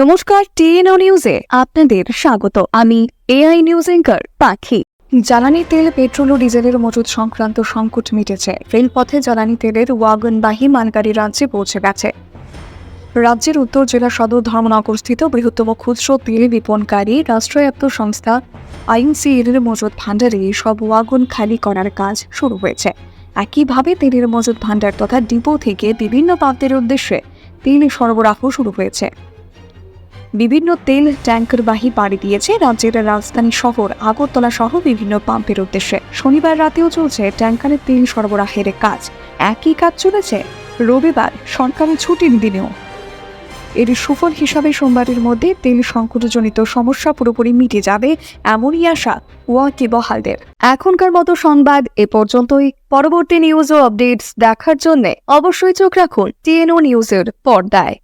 নমস্কার টিএনও নিউজে আপনাদের স্বাগত। আমি এআই নিউজ এঙ্কার পাখি। জ্বালানি তেল, পেট্রোল ও ডিজেলের মজুদ সংক্রান্ত সংকট মিটেছে। রেলপথে জ্বালানি তেলের ওয়াগনবাহী মালগাড়ি রাজ্যে পৌঁছে গেছে। রাজ্যের উত্তর জেলা সদর ধর্মনগরস্থিত বৃহত্তম খুচরো তেল বিপণকারী রাষ্ট্রায়ত্ত সংস্থা আইনসিএল এর মজুদ ভাণ্ডারে সব ওয়াগন খালি করার কাজ শুরু হয়েছে। একইভাবে তেলের মজুদ ভাণ্ডার তথা ডিপো থেকে বিভিন্ন প্রান্তের উদ্দেশ্যে তেল সরবরাহ শুরু হয়েছে। বিভিন্ন তেল ট্যাঙ্কারবাহী পাড়ি দিয়েছে রাজ্যের রাজধানী শহর আগরতলা সহ বিভিন্ন পাম্পের উদ্দেশ্যে। শনিবার রাতেও চলছে ট্যাঙ্কারের তেল সরবরাহের কাজ। একই কাজ চলেছে রবিবার সরকারি ছুটির দিনেও। এর সুফল হিসাবে সোমবারের মধ্যে তেল সংকটজনিত সমস্যা পুরোপুরি মিটে যাবে এমনই আশা ওয়াকি বহালদের। এখনকার মতো সংবাদ এ পর্যন্তই। পরবর্তী নিউজ ও আপডেটস দেখার জন্য অবশ্যই চোখ রাখুন টিএনও নিউজের পর্দায়।